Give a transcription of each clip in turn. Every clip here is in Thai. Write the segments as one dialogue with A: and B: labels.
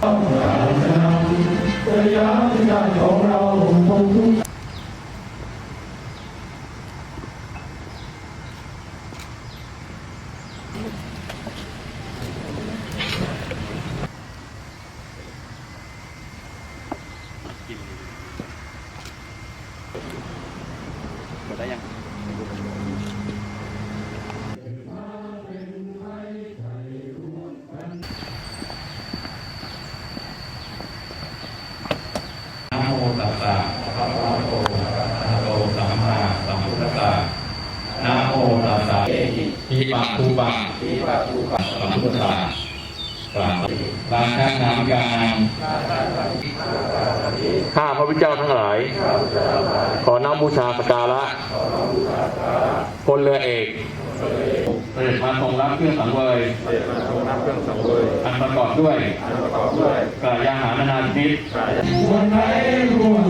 A: หมดได้ยัง
B: นะโมตัสสะภะคะวะโตอะระหะโตสัมมาสัมพุทธัสสะนะโมตัสสะอิปะคูปะอิปะคูปะสัมพุทธัสสะกาบลาข้างน้ำกลางข้าพระพุทธเจ้าทั้งหลาย ขอน้อมบูชาสกการะพลเรือเอก เสด็จมาทรงรับเครื่องสังเวยอันประกอบด้วยกายอาหารนานาชนิดวันไหนร่วง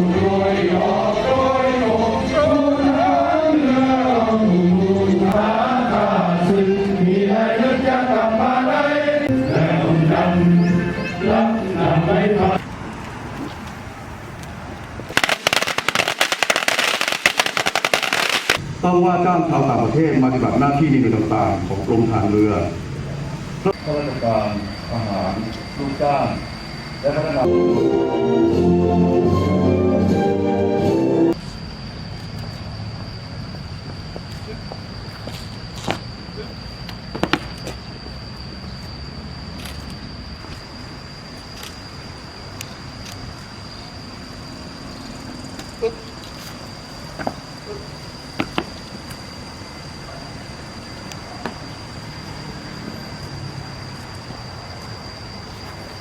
C: ต้องว่าจ้างชาวต่างประเทศมาปฏิบัติหน้าที่ในหน่วยต่างๆ ของกรมทางเรือ
B: ข้าราชการทหารลูกจ้างและพนักงา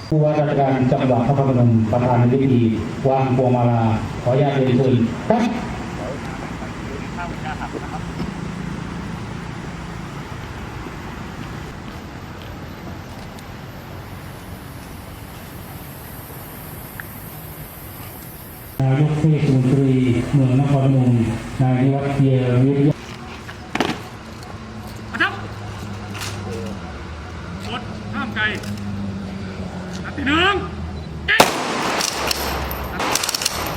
D: ผู้ว่าราชการจังหวัดนครพนมประธานในพิธีวางพวงมาลาขออนุญาตเรียนเชิญครับนายกเทศมนตรีเมืองนครพนมนายนิวัฒน์เยียรวิทย
E: ครับกดห้ามไกล ที่หนึ่งเก่ง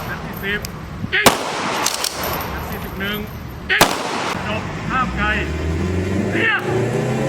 E: นัดที่สิบเก่งนัดที่สิบหนึ่งเก่งจบห้ามไกลเรียบ